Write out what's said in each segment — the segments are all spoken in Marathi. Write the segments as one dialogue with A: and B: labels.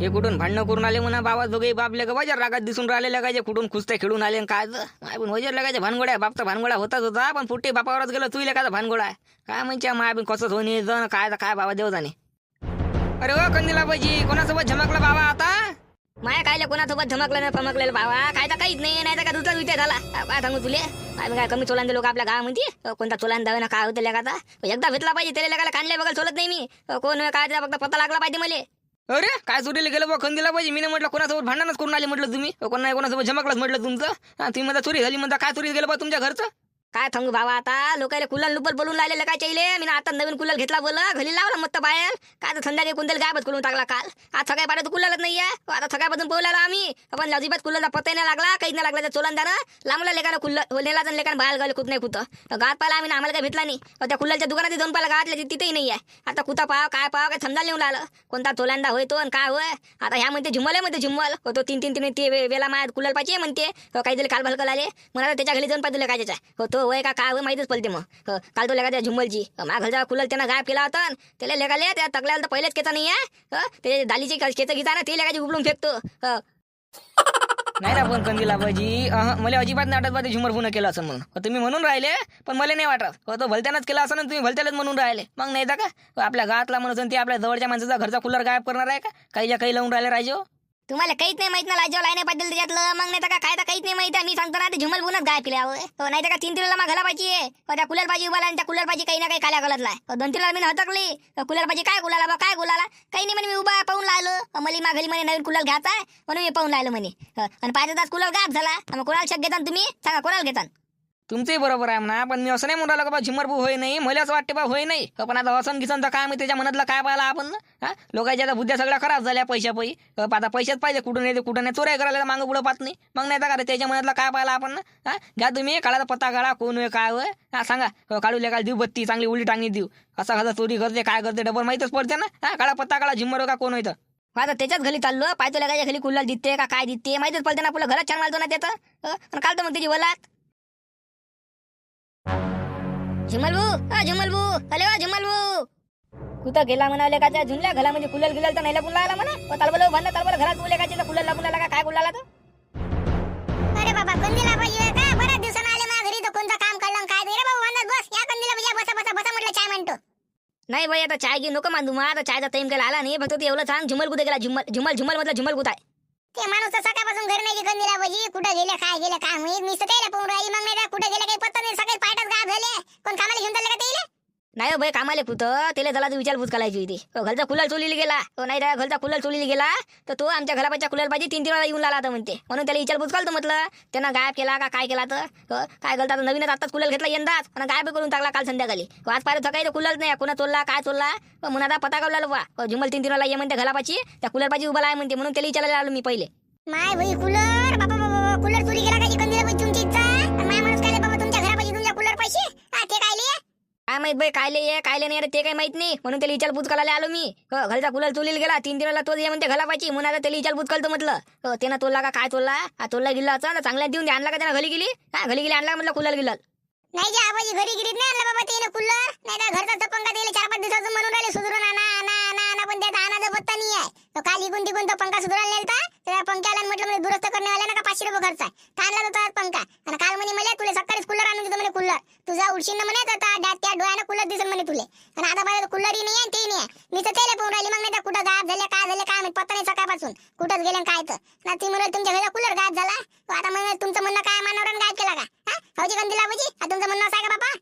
A: हे कुठून भांडणं करून आले म्हणा बाबा? दोघे बापले का बाजार रागात दिसून राहिले लगायचे कुठून खुसते खेळून आले काय तर. माय पण वजर लगायचे भानगोड्या बापचा भानगोडा होताच होता पण पुट्टी बापावरच गेलो तुला का भानगोडा आहे. काय म्हणच्या माय पण कसं होणे जण काय तर काय बाबा देव जाणे अरे ओ कंदिला बाजी कोणासोबत झमकला बाबा आता? माया कायले कोणासोबत झमकलं नाही चमकलेलं बाबा? काय तर काहीच नाही नाही तर का दुसरा विचार झाला. काय सांगू तुले? आम्ही काय कमी चोलांदे लोक आपल्या गावामध्ये? कोणता चोलान दावे ना काय होतं लेखाचा एकदा भेटला पाहिजे त्याला लेखाला कानले बघायला चोलत नाही मी. कोण काय त्याचा फक्त पत्ता लागला पाहिजे मला. अरे काय चोरीला गेलं बा? दिला पाहिजे. मी म्हटलं कोणासोबत भांडणच करून आले म्हटलं तुम्ही. कोणा कोणासोबत झमकलाच म्हटलं तुमचं. तुम्ही म्हणता चोरी झाली म्हणता काय चोरी गेलं बा तुमच्या घरचं? काय सांगू भावा आता? लोकांना कुलर लुपर बोलून राहिलेलं काय चाहिले मी आता नवीन कुलर घेतला बोल. घरी लावला मस्त बाहेर. काय तर संध्याकाळी कुंदल गायबच करून टाकला काल. आज सकाळी पाड्यात कुलरच नाही आहे आता सकाळपासून पोहला आम्ही. आपण अजिबात कुलरला पत्ता नाही लागला काही नाही लागला. चोलंदानं लांबला लेकानं कुल्ल नेला जण लेकानं बाहेर गेले कुत नाही कुठं. गात पाहिला आम्ही आम्हाला काही भेटला नाही. त्या कुल्लरच्या दुकानात जाऊन पाहिला गावातल्या तिथेही नाही आहे आता कुता पाव काय पाव काय समजा लिहून आलं कोणता चोलांदा होय तो आणि काय होय? आता ह्या म्हणते झुमल आहे म्हणते झुमल तो तीन तीन तीन ते वेळा माझ्या कुलर पाहिजे म्हणते. काहीतरी काल भलकल आले मला त्याच्या घरी जाऊन पाहिजे काय हो हो, तो का काय माहितीच पडते मग. हो, काल तो लेखा त्या झुंबलची हो, माझ्या घरचा कुलर त्यानं गायब केला होता त्याला लेखाले त्या तकल्याला तर पहिलेच केचा नाही आहे ते दालीची केचं घेता ना ते लेखाची उपलून फेकतो. नाही ना पण कंदीला बाजी मला अजिबात नाही वाटत बा ते झुमर पुन्हा केलं असं म्हणून. तुम्ही म्हणून राहिले पण मला नाही वाटत. तो भलत्यानंच केला असं तुम्ही भलत्यालाच म्हणून राहिले. मग नाही का? आपल्या गावातला म्हणून असेल ते आपल्या जवळच्या माणसाचा घरचा कुलर गायब करणार आहे का? काही काही लावून राहिले राजे हो. तुम्हाला काहीच नाही माहीत ना लाजो लाईने बद्दल त्याच्यातलं मग नाही तर का काय तर काहीच नाही माहीत आहे. मी सांगतो ना ते झुमल बुनच गाय पिल्या हो नाही तर का तीन तिला घाला पाहिजे हो त्या कुलर भाजी उभाला आणि त्या कुलर भाजी काही ना काही खाल्या गलतला हो, दोन तीन मी हतकली. हो, कुलर भाजी काय गुलाला बा काय गुलाला? काही नाही म्हणे मी उभा पाहून लागलो हो, मला माघारी म्हणे नवीन कुलर घ्यायचा आहे. म्हणून मी पाहून लागलो म्हणे. हो, आणि पाहिजे तास कुलर गायब झाला. मग कोणाला शक घेता तुम्ही? सांगा कोणाला घेता तुमचंही बरोबर आहे म्हणा पण मी असं नाही म्हणून राहिलो का बा झुमरबू होय नाही मला असं वाटते बा होय नाही. पण आता हसन गिसन तर काय मी त्याच्या मनातलं काय पाहिलं आपण हा? लोकांच्या आता बुद्ध्या सगळ्या खराब झाल्या पैशा पै आता पैशात पाहिजे कुठून येते कुठं नाही. चोऱ्या करायला मागं पुढं पाहत नाही. मग नाही तर का त्याच्या मनातलं काय पाहिलं आपण हा? घ्या तुम्ही काळाचा पत्ता काढा कोण होय काय होय हा सांगा. हो, काढू लेका देऊ बत्ती चांगली उलटी टांगणी देऊ. असा कसा चोरी करते काय करते डबल माहीतच पडते ना? हा काळा पत्ता काढा झुमर का कोण होतं आता त्याच्याच घरी चाललो पाहतो लगाच्या घरी कुल्ला दिसते का काय दिसते माहितच पडते ना आपलं घरात छान मालतो ना त्याचं. काल तर मग त्याची वलात. झुमल भाऊ हा भाऊ अरे वा भाऊ कुठं गेला म्हणाले का त्या झुमल्या घाला म्हणजे कुलल गिलल तर नाही आला म्हणा. तालबल भांडण तालबल घरात बोले का तिथं कुलल लागून का? काय तर
B: अरे बाबा कंदीला पाहिजे का? बऱ्याच दिवसानं आले माझ्या घरी तर कोणतं काम काय रे बाबा बस. या कंदीला पाहिजे बसा बसा बसा म्हटलं चाय म्हणतो.
A: नाही भाई आता चाय घे नको मांडू मग आता चायचा टाइम केला आला नाही. फक्त ते एवढं सांग झुमल कुठे गेला. झुमल झुमल झुमल मधला झुमल कुठं आहे
B: ते माणूस तर सकाळपासून घरी नाही कंदीला पाहिजे कुठं गेले काय गेले काय मी तर त्याला पाहून राहिली मग नाही का कुठं गेले काही पत्ता नाही सकाळी पायटाच गायब झाले कोण कामाला घेऊन चालले का त्याला?
A: नाही हो भाई कामाले कुठं त्याला झाला विचारपूस करायची होती. हो, घरचा कुलर चोलीला गेला. हो नाही त्या घरचा कुलर चोलीला गेला. तर तो आमच्या घरापाच्या कुलर पाहिजे तीन तीन वेळा येऊन लागला आता म्हणते. म्हणून त्याला विचारपूस करतो म्हटलं. त्यांना गायब केला का काय केला तर? काय घालता आता? नवीनच आताच कुलर घेतला यंदाच. आणि गायब करून टाकला काल संध्याकाळी. आज पाहिजे सकाळी कुलरच नाही. कोणा चोरला काय चोरला? म्हणून आता पता काढला बा जुमल तीन तीन वेळा ये म्हणते घरापाची त्या कुलर पाहिजे उभा आहे म्हणते. म्हणून त्याला विचारायला आलो मी पहिले.
B: माय कूलर बाबा बाबा कूलर चोरी गेला काय
A: माहीत भाई कायले ये कायले नाही रे ते काही माहीत नाही. म्हणून त्याला विचारपूस करायला आलो मी. घरचा कुलर चुलील गेला तीन तीन तोच ये म्हणते घाला पाहिजे म्हणून आता त्याला विचारपूस करतो म्हटलं. हो त्यानं तोला का काय तोला हा तोला गेला होता ना चांगल्या देऊन दे. आणला का त्यानं घरी गेली? हा घरी गेली आणला म्हटलं कुलर गेला
B: नाही जे आबाजी घरी गिरीत नाही आणलं बाबा त्याने कूलर. नाही तर घरचा पंखा दिले चार पाच दिवसाचं म्हणून राहिले सुधरून आणा आणा आणा आणा पण त्याचा आणाचा पत्ता नाही आहे. तो काल इकून तिकून तो पंखा सुधारायला नेलता त्या पंख्याला म्हटलं म्हणजे दुरुस्त करण्यावाल्या का पाचशे रुपये खर्च आहे. तर आणला पंखा. आणि काल म्हणे मला तुला सकाळीच कूलर आणून देतो म्हणे कूलर तुझा उडशीन ना म्हणे तर त्या डोळ्यानं कूलर दिसेल म्हणे तुले. आणि आता माझ्या कूलरही नाही आहे ते नाही आहे मी तर त्याला पाहून राहिली मग नाही कुठं गायब झाले काय झाले काय पत्ता नाही सकाळपासून. कुठंच गेले काय तर. ना ती म्हणत तुमच्या घरी कूलर गायब झाला? आता मग तुमचं म्हणणं काय मानवरण गायब केला का? हा? हौजी कंदीला बाबूजी तुमचं म्हणणं असं आहे का बाबा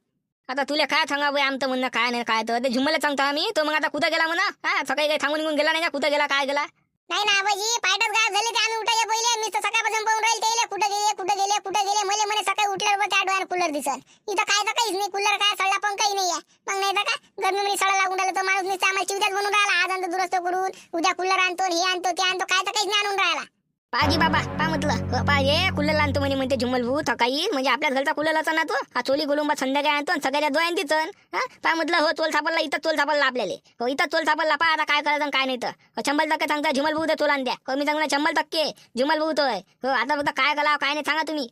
A: आता तुला काय सांगा बाई आमचं म्हणणं? काय नाही काय तर. ते झुम्मला सांगतो आम्ही. तो मग आता कुठं गेला म्हणा? हा सकाळी काही सांगून निघून गेला नाही का? कुठं गेला काय गेला?
B: नाही ना आबाजी पायटच गायब झाले ते. आम्ही उठायला पहिले. मी तर सकाळपासून पाहून राहील त्याला कुठं गेले कुठं गेले कुठं गेले? मला म्हणे सकाळी उठल्यावर त्या डोळ्यानं कूलर दिसल. इथं काय तर काहीच नाही. कूलर काय? सळला पण काही नाही आहे मग नाही तर का गरमी मध्ये सळा लागून राहिला तो माणूस नुसतं. आम्हाला चिवत्याच बनून राहिला. आज आणतो दुरुस्त करून. उद्या कूलर आणतो हे आणतो ते आणतो. काय तर काहीच नाही आणून राहिला.
A: पाजी बाबा पा म्हटलं. हो, पा ये कुल्ल्याला आणतो म्हणे म्हणते झुम्मल भू थकाई. म्हणजे आपल्या घरचा कुल्लरचा ना तो हा चोली गोलुंबा संध्याकाळी आणतो आणि सगळ्या दोन तिथं. हा पा म्हटलं हो चोल सापडला इथं चोल सापडला आपल्याला. हो इथं चोल सापडला पा आता काय करायचं काय नाही तर. हो, शंभर टक्के सांगता झुमल भाऊ तर चोल आण द्या. हो मी सांगणार शंभर टक्के. झुमल भाऊ तो हो आता फक्त काय करा काय नाही सांगा तुम्ही.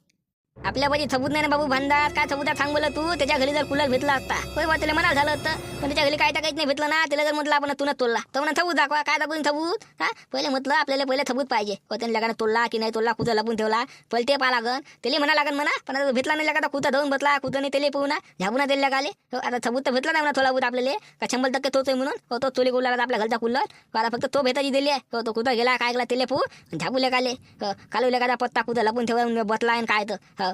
A: आपल्या पाहिजे सबूत नाही ना बाबू भांडात काय सबूत सांग बोला तू. त्याच्या घरी जर कूलर भेटला असता. होय बा त्याला मना झालं होतं पण त्याच्या घरी काय तर काहीच नाही भेटलं ना. त्याला जर म्हटलं आपण तुला तोडला तर म्हणा सबूत दाखवा. काय दाखवून सबूत हा? पहिले म्हटलं आपल्याला पहिले सबूत पाहिजे. हो, त्याने लगाना तोडला की नाही तोडला कुठं लपून ठेवला? पहिले ते पाहा लागन. त्याला म्हणा लागन म्हणा. पण आता भेटला नाही लागा कुठं धरून बसला कुठं नाही त्याला पाहू ना. झाबून त्याला लगाले हो आता सबूत तर भेटला नाही म्हणा थोडा बहुत आपल्याला. का शंभर टक्के तोच आहे म्हणून? हो तो चोली कुल्ला आपल्या घरचा कुल्लर हो, आता फक्त तो भेटायची दिली आहे. हो तो कुठं गेला काय गेला त्याला पाहू. झाबू लगाले हो कालवले का पत्ता कुठं लपून ठेवला बसला आणि काय तर. हो, हो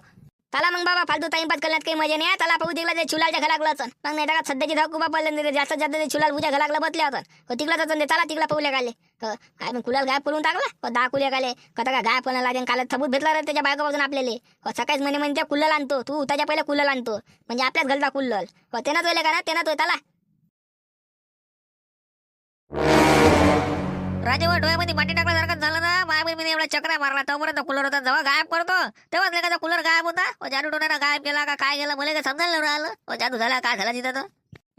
A: त्याला मग बाबा फालतू टाइमपास करण्यात काही मजा नाही त्याला पाहू तिकडे ते चुलाच्या घरागला असन. मग नाही का सध्याची धाव कुबा पडले जास्त जास्त ते चुलाल पूजा घरागला बसल्या होतं हो तिकडला तर त्याला तिकडला पाहूले काले. हो काय मग कुलाल गायब करून टाकला? हो दहा कुल्या काले. कथा का गायब पण लागेल? काल थबूत भेटला रे त्याच्या बायकोपासून आपल्याला. हो सकाळीच म्हणे म्हणजे कुल्लल आणतो. तू त्याच्या पहिले कुल्लल आणतो. म्हणजे आपल्याच घरचा कुल्लल. हो तेनाच वेळे का ना? तेनाच होय त्याला राजेवर डोळ्यामध्ये माटी टाकल्यासारखं झालं ना मायाबी मी एवढा चक्रा मारला तोपर्यंत कूलर होता. जेव्हा गायब करतो तेव्हाच लेखाचा कूलर गायब होता? जादू टोण्यानं गायब केला का काय केलं? मला काय समजायला राहिलं. ओ जादू झाला काय झाला तिथं तर?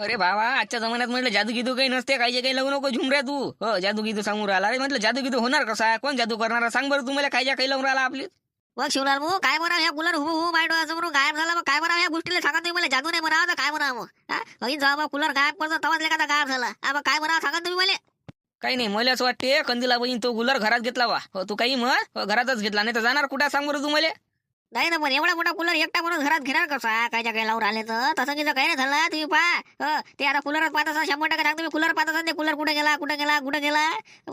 C: अरे बाबा आजच्या जमान्यात म्हटलं जादू गिदू काही नसते काही काही लावू नको झुमऱ्या तू. हो जादू गिदू सांगून राहिला. अरे म्हटलं जादू गिदू होणार कसा? कोण जादू करणार? सांग बरं तुम्हाला काही काही लावून राहिला आपली.
A: बघ शिवलाल भाऊ काय म्हणा ह्या कूलर हु हु माय डोळ्यासमोर गायब झाला मग काय म्हणा ह्या गोष्टीला? सांगा तुम्ही मला जादू नाही म्हणा तर काय म्हणा मग मग कूलर गायब करतो तेव्हाच लेखाचा गायब झाला. मग काय म्हणा सांगा तुम्ही मला.
C: काही नाही मला असं वाटते कंदीला बहीण तो गुलर घरात घेतला वा हो तू काही मग हो, घरातच घेतला नाही तर जाणार कुठं सांग बरं मला?
A: नाही ना पण एवढा मोठा कूलर एकटा म्हणून घरात घेणार कसा? कायच्या काही लावून आले तर? तसं की काही नाही झालं तुम्ही पहा. हो, ते आता कूलरच पाहत असा शंभर टक्के सांगतो मी कूलर पाहत असा ते कूलर कुठे गेला कुठे गेला कुठे गेला?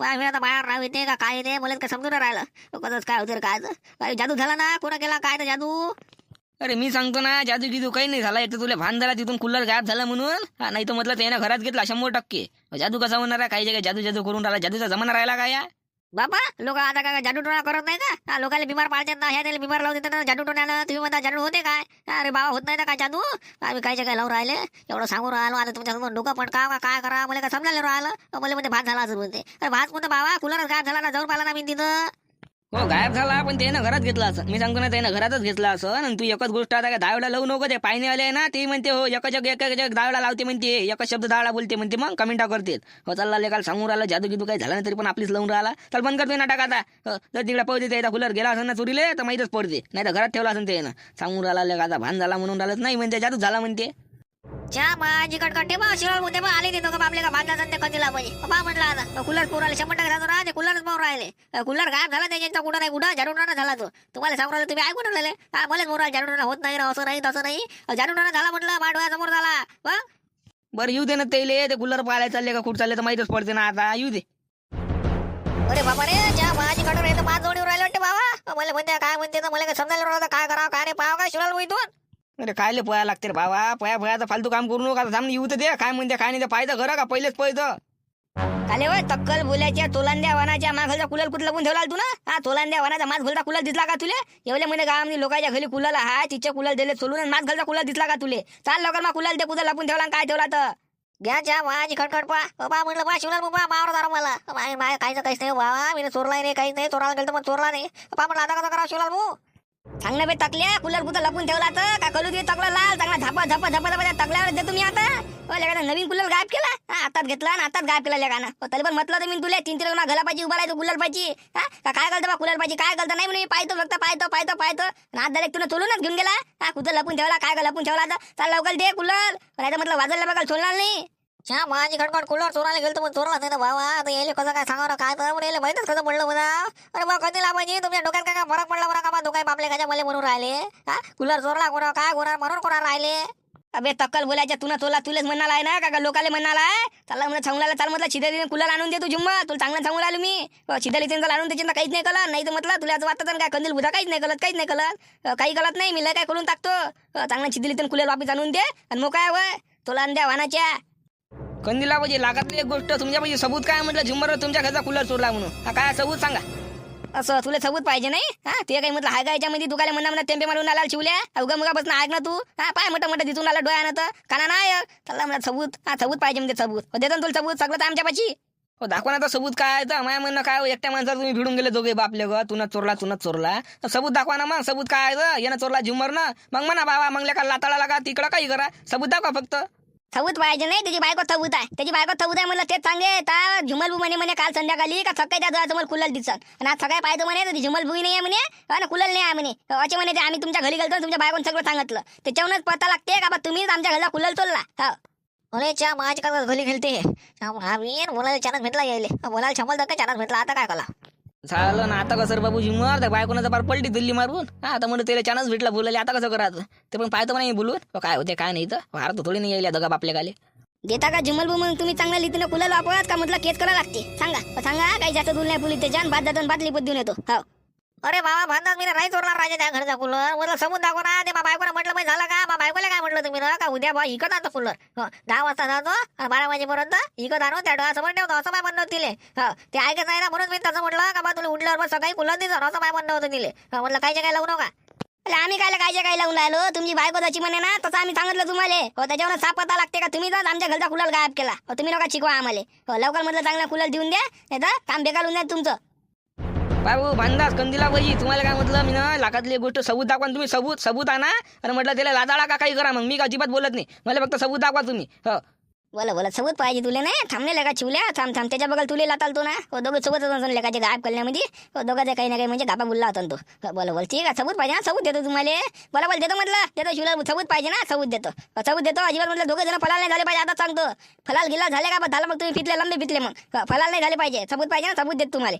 A: आम्ही आता बाहेर राहू येते का काय येते मला काय समजून राहिलं. हो, कसंच काय होतं काय तर. जादू झाला ना कुठं गेला काय तर जादू?
C: अरे मी सांगतो ना जादू गिदू काही नाही झाला एक तर तुला भान झाला तिथून कुल्लर गायब झाला म्हणून. हा, नाही तर म्हटलं त्यानं घरात घेतला शंभर टक्के. जादू कसा होणार आहे? काही जगा जादू जादू करून राहिला जादूचा जमाना राहिला काय या?
A: बाबा लोक आता काय जादू टोळा करत नाही का? लोकांना बिमार पाडतात ना ह्या त्याला बिमार लावून देतात ना जादू टोण्यानं तुम्ही म्हणता जादू होते काय? अरे बाबा होत नाही ना काय जादू? आम्ही काय काय लावून राहिले. एवढं सांगून राहिलो आता तुमच्यासमोर डोकं पण का काय करा? मला काय समजायला राहिलं? मला म्हणजे भात झाला असं म्हणते. अरे भात कोणतं बाबा कुलरच गायब झाला ना जाऊन पाहिला ना मी तिथं.
C: हो गायब झाला पण त्यानं घरात घेतला असं. मी सांगतो ना त्यानं घरातच घेतला असं. आणि तू एकच गोष्ट आता काय दहावेळा लावू नको ते पाहिजे आले ना ते म्हणते हो एकच एक एक एक दहावेळा लावते म्हणते. एकच शब्द दहावेळा बोलते म्हणते. मग कमेंटा करते. हो चालला काल सांगून राहिला जादू गिदू काही झाला नाही तरी पण आपलीच लावून राहिला. चल बंद करतोय नाटक आता. हो, जर तिकडे पाहते त्याचा कुलर गेला असं ना चोरीले तर माहीतच पडते. नाही तर घरात ठेवला असेल ते सांगून राहिला आता भान झाला म्हणून राहिलं नाही म्हणते. जादू झाला म्हणते.
A: च्या माझी कटकटे बा शिरोळ होते बा आले ते दोघं आपल्या का बांधला संध्या कधीला पाहिजे बा म्हटलं आता कूलर पोराला शंभर टक्के जातो राहते कूलरच पाहून राहिले. कूलर गायब झाला त्याच्या कुठं नाही कुठं? जाडून झाला तो. तुम्हाला सांगू राहिलं तुम्ही ऐकून राहिले. हा मलाच मोरा जाडून होत नाही असं नाही तसं नाही. जाडून झाला म्हटलं माडवा समोर झाला. बा
C: बरं येऊ दे ना त्याले. ते कुलर पाहायला चालले का कुठं चालले तर माहीतच पडते ना आता. येऊ दे.
A: अरे बाबा रे ज्या माझी कडून माझ जोडीवर राहिलं वाटतं बाबा. मला म्हणते काय म्हणते मला काय समजायला काय करावं काय नाही पाहावं काय शिराल इथून
C: अरे कायले पोया लागते रे बाबा? पोया पोयाचं फालतू काम करू नका सामने येऊ तर दे. काय म्हणते काय नाही ते पाहिजे खरं का? पहिलेच पाहिजे.
A: काले वय तक्कल बोलायच्या तोलांद्या वनाच्या मागलचा कुलर कुठला पण ठेवला तू ना? हा तोलांद्या वनाचा मास घालता कुलर दिसला का तुले? एवढे म्हणजे गावामध्ये लोकांच्या घरी कुलाला हा तिच्या कुलर दिले सोलून आणि मास घालता कुलर दिसला का तुले? चाल लवकर मग कुलर ते कुठं लपून ठेवला काय ठेवला तर? घ्याच्या माझी खटखट पा बाबा म्हटलं बा शिवला बाबा मावर दारा मला. माय माय काहीच काहीच नाही बाबा मी चोरला नाही काहीच नाही चोराला गेलं पण चोरला नाही. बाबा म्हटलं आता कसं करा शिवला भाऊ? सांग ना बे तकल्या कुलर कुठं लपून ठेवला तर का कलू दे तकला लाल चांगला झापा झापा झापा झापा तकल्यावर दे तुम्ही आता. हो नवीन कुलर गायब केला? हा घेतला आणि आतात गायब केला लेकानं हो, तरी पण म्हटलं तर मी तुला तीन तीन घाला पाहिजे उभा राहायचं कुलर पाहिजे हा का काय करतो बा कुलर पाहिजे काय करतो? नाही म्हणे पाहतो फक्त पाहतो पाहतो पाहतो. आणि आज डायरेक्ट तुला चोलूनच घेऊन गेला. हा कुठं लपून ठेवला काय लपून ठेवला तर चाल लवकर दे कुलर नाही तर म्हटलं वाजवलं बघा सोडणार नाही. छा माझी खडखड कुलर चोरायला गेलो पण चोरला नाही ना बाबा आता यायला कसं काय सांगा काय तर म्हणून यायला? माहितच कसं पडलं मला. अरे बा कधी लावायची? तुमच्या डोक्यात काय फरक पडला बरं का बा? दुकान बापले काय मला म्हणून राहिले? हा? कुलर चोरला कोणा काय कोणा म्हणून कोणा राहिले? अबे तक्कल बोलायच्या तुला तुला तुलेच म्हणाला आहे ना? का लोकाले म्हणाला आहे? चला म्हणून सांगला चाल म्हटलं छिदली कुलर आणून दे तू जुम्मा. तुला चांगलं सांगून राहिलो मी. छिदली त्यांचा आणून त्याच्यानं काहीच नाही कळत. नाही तर म्हटलं तुला वाटतं काय? कंदील बुधा काहीच नाही कळत काहीच नाही कळत. काही कळत नाही. मी लय काय करून टाकतो. अं, चांगलं छिदली कुलर वापस आणून दे आणि मग काय वय. तुला आणून द्या वाहनाच्या
C: कंदीला पाहिजे लागत एक गोष्ट तुमच्या पाहिजे सबूत काय म्हटलं? झुमर तुमच्या घरचा कुलर चोरला म्हणून. हा, काय सबूत सांगा.
A: असं तुला सबूत पाहिजे नाही? हा ते काही म्हटलं हाय का याच्यामध्ये? काय म्हणा म्हणा टेम्पे मारून आला शिवल्या? अवघा मुगा बस ऐक ना तू. हा पाय मोठं मोठं दिसून आलं डोळ्यानं तर काना नाही त्याला म्हणा सबूत हा सबूत पाहिजे म्हणजे सबूत. हो, देतो ना तुला सबूत सगळं तर आमच्या पाशी
C: हो दाखवा ना आता सबूत काय तर. माया म्हणणं काय हो, एकट्या माणसाला तुम्ही भिडून गेले दोघे बापले ग. तुनं चोरला तुनं चोरला. तर सबूत दाखवा ना मग सबूत काय आहे तर. यानं चोरला झुमर ना मग म्हणा बाबा मग लेका लाताळा लागा तिकडं काही करा. सबूत दाखवा फक्त.
A: थबूत पाहिजे नाही त्याची बायको थबूत आहे. त्याची बायको थबूत आहे म्हणलं तेच सांगे तर झुमल म्हणे म्हणे काल संध्याकाळी का सकाळी त्या तुम्हाला कुलल दिसत. आणि आज सकाळी पाहिजे म्हणे तर ती झुमल नाही आहे म्हणे ना कुलल नाही आहे म्हणे. असे म्हणे ते आम्ही तुमच्या घरी गेलो तुमच्या बायकोन सगळं सांगितलं. त्याच्यावरूनच पता लागते का बा तुम्हीच आमच्या घरला कुलल चोलला हा.
D: अरे च्या माझ्या का घरी खेळते आम्ही बोलायला चानस भेटला यायले. बोलायला शंभर टक्के चानस भेटला आता काय कला?
C: झालं ना आता कसं बाबूजी? मर झुमर त्या बायकोनं पलटी दिल्ली मारून. हा आता म्हणून त्याला चानच भेटला बोलायला आता कसं करायचं? ते पण पाहतो नाही बोलून. हो, काय होते काय नाही तर भारत थोडी नाही यायला दगा बापल्या गाले
A: देता का जिमल मग तुम्ही चांगल्या रीतीने फुलाला वापरत का? म्हटलं केस करावं लागते. सांगा. सांगा काही जास्त दूर नाही पुली ते जान बाद जातो बादली देऊन येतो. हो.
D: अरे बाबा भांडण मी नाही चोरणार राजा त्या घरचा कूलर मला समोर दाखव ना. ते बायकोला म्हटलं माहिती झालं का? मा बायकोला काय म्हटलं तुम्ही? ना का उद्या बा इकत आणतो कूलर दहा वाजता जातो आणि बारा वाजेपर्यंत इकत आणू त्या डोळ्यासमोर ठेवतो. असं माय म्हणणं होतं तिले. हो, ते ऐकत नाही ना म्हणून मी तसं म्हटलं का बा तुला उठल्यावर मग सकाळी कूलर दिसत असं माय म्हणणं होतं तिले. म्हटलं म्हटलं कायच्या काय लावू नका?
A: अरे आम्ही काय काय काय लावून राहिलो? तुमची बायको जशी म्हणे ना तसं आम्ही सांगितलं तुम्हाला. हो त्याच्यावर साप पता लागते का? तुम्ही जात आमच्या घरचा कुलर गायब केला. हो, तुम्ही नका शिकवा आम्हाला. हो, लवकर म्हटलं चांगला कुलर देऊन द्या नाही तर काम बेकार होऊन द्या तुमचं.
C: हो, बाबू भांदास कंदीला पाहिजे तुम्हाला काय म्हटलं? मी ना लाखातली एक गोष्ट सबूत दाखवा तुम्ही. सबूत सबूत आणा. आणि म्हटलं त्याला लादाळा का काही करा मग. मी अजिबात बोलत नाही. मला फक्त सबूत दाखवा तुम्ही. हो.
A: बोला बोला. सबूत पाहिजे तुले नाही थांबले लगा चिवल्या. थांब थांब. त्याच्या बघा तुले लाताल तो ना. हो दोघं सोबत असं गायब करण्यामध्ये. हो दोघाचा काही ना काही म्हणजे गाबा बोलला होता तो. हो, बोला बोल. ठीक आहे. सबूत पाहिजे ना. सबूत देतो तुम्हाला. बोला बोल. देतो म्हटलं. देतो शिवला. सबूत पाहिजे ना. सबूत देतो. हो, सबूत देतो. अजिबात म्हटलं दोघं जण फलाल नाही झाले पाहिजे. आता सांगतो. फलाल गिला झाले का बा? झालं मग तुम्ही फितले लांबे फितले मग. हो, फलाल नाही झाले पाहिजे. सबूत पाहिजे ना. सबूत देतो तुम्हाला.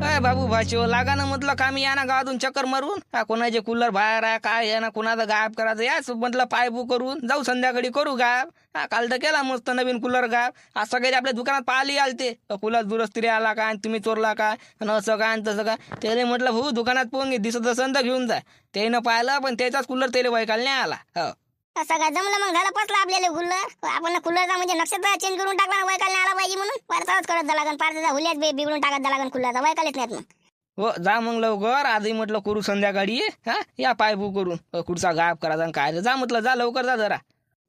C: काय बाबू भाषो हो, लागा ना म्हटलं का मी या ना गावातून चक्कर मारून. हा कोणाचे कूलर बाहेर आहे काय आहे ना कोणाचं गायब करायचं याच म्हटलं पायबू करून. जाऊ संध्याकाळी करू गायब. हा काल तर केला मस्त नवीन कूलर गायब. आज सगळे आपल्या दुकानात पाहिली आलते कूलर दुरुस्ती आला काय आणि तुम्ही चोरला काय आणि असं काय आणि तसं काय. त्याने म्हटलं भाऊ दुकानात पोहून घे दिसत असेल तर घेऊन जा. त्यानं पाहिलं पण त्याचाच कूलर त्याला वैकाल नाही आला. हो.
A: असं काय जमलं मग झालं पसलं आपल्याला कुल्लर आपण कुल्लरचा म्हणजे नक्षत्र चेंज करून टाकला ना वैकाल आला पाहिजे म्हणून. वारसाच करत जा लागन पारचा हुल्याच बे- बिघडून टाकत जा लागन कुल्लरचा वैकालच नाहीत मग.
C: हो जा मग लवकर. आजही म्हटलं करू संध्याकाळी. हा या पायबू करून. कुठचा गायब करायचा आणि काय. जा. म्हटलं जा लवकर जा जरा.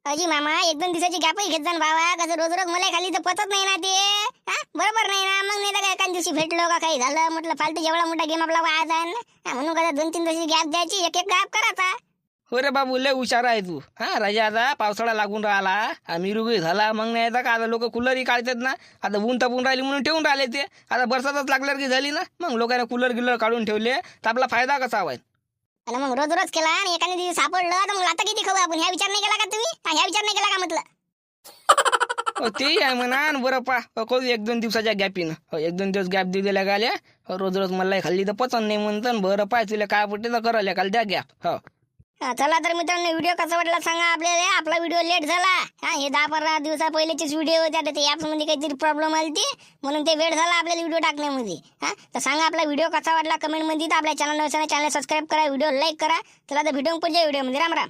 A: अजी मामा एक दोन दिवसाची गॅपही घेत जा बाबा. कसं रोज रोज मला खाली तर पचत नाही ना ते. हा बरोबर नाही ना. मग नाही तर काय एका दिवशी भेटलो का काही झालं म्हटलं फालतू एवढा मोठा गेम आपला वाया जाईल ना. म्हणून कसं दोन तीन दिवशी गॅप द्यायची एक एक गॅप करायचा
C: हो रे बाबू लय हुशार आहे तू. हा राजा आता पावसाळा लागून राहिला. हा मिरुगी झाला मग नाही येता का आता लोक कूलरही काढतात ना? आता ऊन तापून राहिली म्हणून ठेवून राहिले ते. आता बरसातच लागल्यावर की झाली ना? मग लोकांना कूलर गिलर काढून ठेवले तर आपला फायदा कसा
A: आणि मग रोज रोज केला आणि एखाद्या दिवशी सापडलं तर मग आता किती खाऊ आपण? ह्या विचार नाही केला का तुम्ही? हा, ह्या विचार नाही केला का म्हटलं?
C: हो तेही आहे म्हणा. आणि बरं पा हो, करू एक दोन दिवसाच्या गॅपीनं हो एक दोन दिवस गॅप देऊ दिल्या गाल्या. हो, रोज रोज मला खाल्ली तर पचन नाही म्हणतं. आणि बरं पाय तुला काय पडते तर करायला काल द्या गॅप हा,
A: चला तर मित्रांनो व्हिडिओ कसा वाटला सांगा आपल्याला. आपला व्हिडिओ लेट झाला. हा हे दहा पंधरा दिवसा पहिलेचेच व्हिडिओ होते. आता ते ऍप्स काहीतरी प्रॉब्लेम आली ती. म्हणून ते वेळ झाला आपल्याला व्हिडिओ टाकण्यामध्ये. हा तर सांगा आपला व्हिडिओ कसा वाटला कमेंटमध्ये. तर आपल्या चॅनल चॅनल सबस्क्राईब करा व्हिडिओ लाईक करा. चला तर भेटून पुढच्या व्हिडिओमध्ये. राम राम.